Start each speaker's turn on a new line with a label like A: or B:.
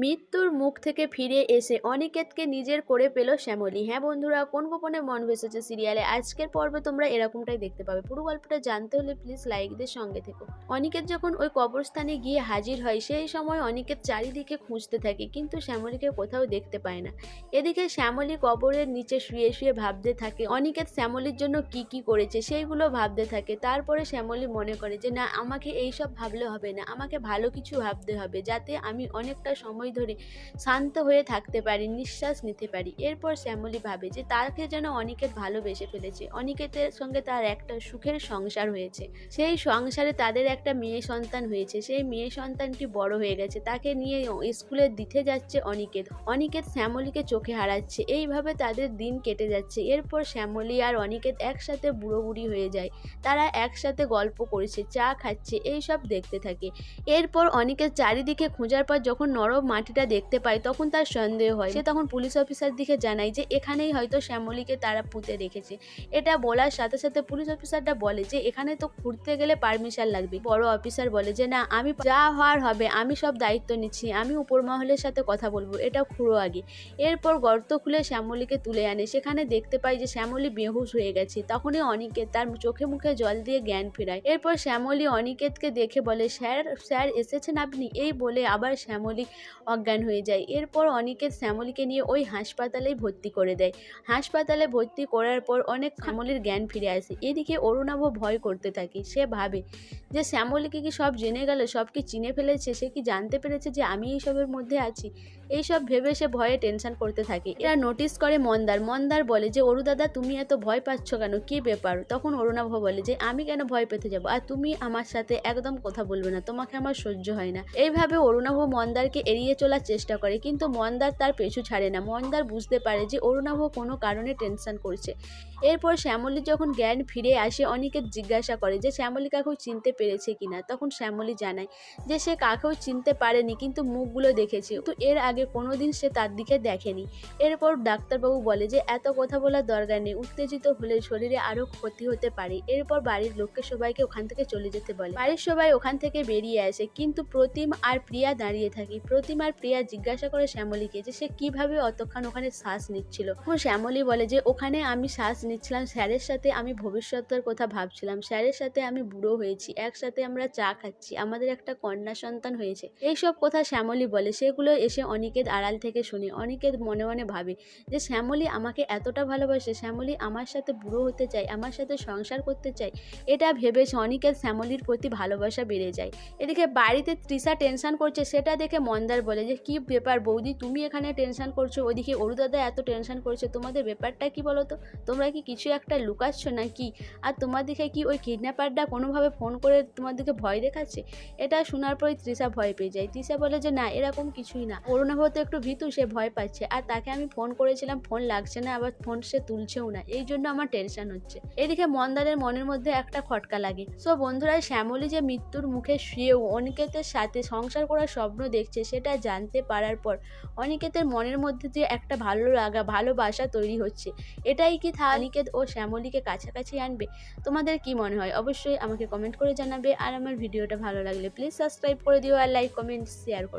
A: মৃত্যুর মুখ থেকে ফিরে এসে অনিকেতকে নিজের করে পেল শ্যামলী। হ্যাঁ বন্ধুরা, কোন গোপনে মন ভেসেছে সিরিয়ালে? আজকের পর্বে তোমরা এরকমটাই দেখতে পাবে। পুরো গল্পটা জানতে হলে প্লিজ লাইকদের সঙ্গে থেকো। অনিকেত যখন ওই কবরস্থানে গিয়ে হাজির হয়, সেই সময় অনিকেত চারিদিকে খুঁজতে থাকে, কিন্তু শ্যামলীকে কোথাও দেখতে পায় না। এদিকে শ্যামলী কবরের নিচে শুয়ে শুয়ে ভাবতে থাকে, অনিকেত শ্যামলীর জন্য কি কি করেছে সেইগুলো ভাবতে থাকে। তারপরে শ্যামলী মনে করে যে, না, আমাকে এইসব ভাবলে হবে না। আমাকে ভালো কিছু ভাবতে হবে, যাতে আমি অনেকটা সময় ধরে, শান্ত হয়ে থাকতে পারি, নিঃশ্বাস নিতে পারি। এরপর শ্যামলী ভাবে যে তাকে যেন অনিকেত ভালোবেসে ফেলেছে। অনিকেতের সঙ্গে তার একটা সুখের সংসার হয়েছে। সেই সংসারে তাদের একটা মেয়ে সন্তান হয়েছে। সেই মেয়ে সন্তানটি বড় হয়ে গেছে। তাকে নিয়ে স্কুলে দিতে যাচ্ছে অনিকেত। অনিকেত শ্যামলীকে চোখে হারাচ্ছে। এইভাবে তাদের দিন কেটে যাচ্ছে। এরপর শ্যামলী আর অনিকেত একসাথে বুড়ো বুড়ি হয়ে যায়। তারা একসাথে গল্প করেছে, চা খাচ্ছে এই সব দেখতে থাকে। এরপর অনিকেত চারিদিকে খোঁজার পর যখন নরম মাটিটা দেখতে পায়, তখন তার সন্দেহ হয়। সে তখন পুলিশ অফিসার দিকে জানায় যে, এখানেই হয়তো শ্যামলীকে তারা পুঁতে রেখেছে। এটা বলার সাথে সাথে পুলিশ অফিসারটা বলে যে, এখানে তো ঘুরতে গেলে পারমিশন লাগবে। বড় অফিসার বলে যে, না, আমি যা হওয়ার হবে, আমি সব দায়িত্ব নিচ্ছি, আমি উপর মহলের সাথে কথা বলব এটা খুঁড়ো আগে। এরপর গর্ত খুলে শ্যামলীকে তুলে আনে। সেখানে দেখতে পাই যে, শ্যামলী বেহুশ হয়ে গেছে। তখনই অনিকেত তার চোখে মুখে জল দিয়ে জ্ঞান ফেরায়। এরপর শ্যামলী অনিকেতকে দেখে বলে, স্যার স্যার এসেছেন আপনি? এই বলে আবার শ্যামলী অজ্ঞান হয়ে যায়। এরপর অনিকেত শ্যামলীকে নিয়ে ওই হাসপাতালেই ভর্তি করে দেয়। হাসপাতালে ভর্তি করার পর অনেক শ্যামলীর জ্ঞান ফিরে আসে। এদিকে অরুণাভ ভয় করতে থাকে। সে ভাবে যে শ্যামলীকে কি সব জেনে গেল, সব কি চিনে ফেলেছে, সে কি জানতে পেরেছে যে আমি এইসবের মধ্যে আছি? এইসব ভেবে সে ভয়ে টেনশন করতে থাকে। এরা নোটিস করে মন্দার। মন্দার বলে যে, অরু দাদা, তুমি এত ভয় পাচ্ছ কেন? কি ব্যাপার? তখন অরুণাভ বলে যে, আমি কেন ভয় পেতে যাব? আর তুমি আমার সাথে একদম কথা বলবে না। তোমাকে আমার সহ্য হয় না। এইভাবে অরুণাভ মন্দারকে এড়িয়ে চলার চেষ্টা করে। কিন্তু মন্দার তার পেছু ছাড়ে না। মন্দার বুঝতে পারে যে অরুণাভ কোনো কারণে টেনশন করছে। এরপর শ্যামলী যখন জ্ঞান ফিরে আসে অনিকেত জিজ্ঞাসা করে যে, শ্যামলী কাকেও চিনতে পেরেছে কিনা? তখন শ্যামলী জানায় যে, সে কাকেও চিনতে পারেনি, কিন্তু মুখগুলো দেখেছে। তো এর আগে কোনো দিন সে তার দিকে দেখেনি। এরপর ডাক্তারবাবু বলে যে, এত কথা বলার দরকার নেই। উত্তেজিত হলে শরীরে আরও ক্ষতি হতে পারে। এরপর বাড়ির লোককে সবাইকে ওখান থেকে চলে যেতে বলে। বাড়ির সবাই ওখান থেকে বেরিয়ে আসে। কিন্তু প্রতিম আর প্রিয়া দাঁড়িয়ে থাকে। প্রতিম আর প্রিয়া জিজ্ঞাসা করে শ্যামলীকে যে সে কীভাবে অতক্ষণ ওখানে শ্বাস নিচ্ছিল। তখন শ্যামলী বলে যে, ওখানে আমি শ্বাস নিচ্ছিলাম, স্যারের সাথে আমি ভবিষ্যতের কথা ভাবছিলাম। স্যারের সাথে আমি বুড়ো হয়েছি, একসাথে আমরা চা খাচ্ছি, আমাদের একটা কন্যা সন্তান হয়েছে। এইসব কথা শ্যামলী বলে, সেগুলো এসে অনিকেত আড়াল থেকে শুনে, অনিকেত মনে মনে ভাবে যে, শ্যামলী আমাকে এতটা ভালোবাসে, শ্যামলী আমার সাথে বুড়ো হতে চায়, আমার সাথে সংসার করতে চায়। এটা ভেবে অনিকেত শ্যামলীর প্রতি ভালোবাসা বেড়ে যায়। এদিকে বাড়িতে তৃষা টেনশন করছে, সেটা দেখে মন্দার বলে যে, কি ব্যাপার বৌদি, তুমি এখানে টেনশন করছ? ওদিকে অরুদাদা এত টেনশন করছে। তোমাদের ব্যাপারটা কি বলো তো তোমরা কি কিছু একটা লুকাচ্ছ না কি আর তোমার দিকে কি ওই কিডন্যাপারটা কোনোভাবে ফোন করে তোমার দিকে ভয় দেখাচ্ছে? এটা শোনার পরই তৃষা ভয় পেয়ে যায়। তৃষা বলে যে, না, এরকম কিছুই না। অরুণাভ তো একটু ভীতু, সে ভয় পাচ্ছে। আর তাকে আমি ফোন করেছিলাম ফোন লাগছে না, আবার ফোন সে তুলছেও না। এই জন্য আমার টেনশন হচ্ছে। এদিকে মন্দারের মনের মধ্যে একটা খটকা লাগে। সো বন্ধুরা, শ্যামলী যে মৃত্যুর মুখে শুয়েও অনিকেতের সাথে সংসার করার স্বপ্ন দেখছে, সেটা জানতে পারার পর অনিকেতের মনের মধ্যে দিয়ে একটা ভালো লাগা, ভালোবাসা তৈরি হচ্ছে। এটাই কি থা অনিকেত ও শ্যামলীকে কাছাকাছি আনবে? তোমাদের কি মনে হয়? অবশ্যই আমাকে কমেন্ট করে জানাবে। আর আমার ভিডিওটা ভালো লাগলে প্লিজ সাবস্ক্রাইব করে দিও আর লাইক কমেন্ট শেয়ার করো।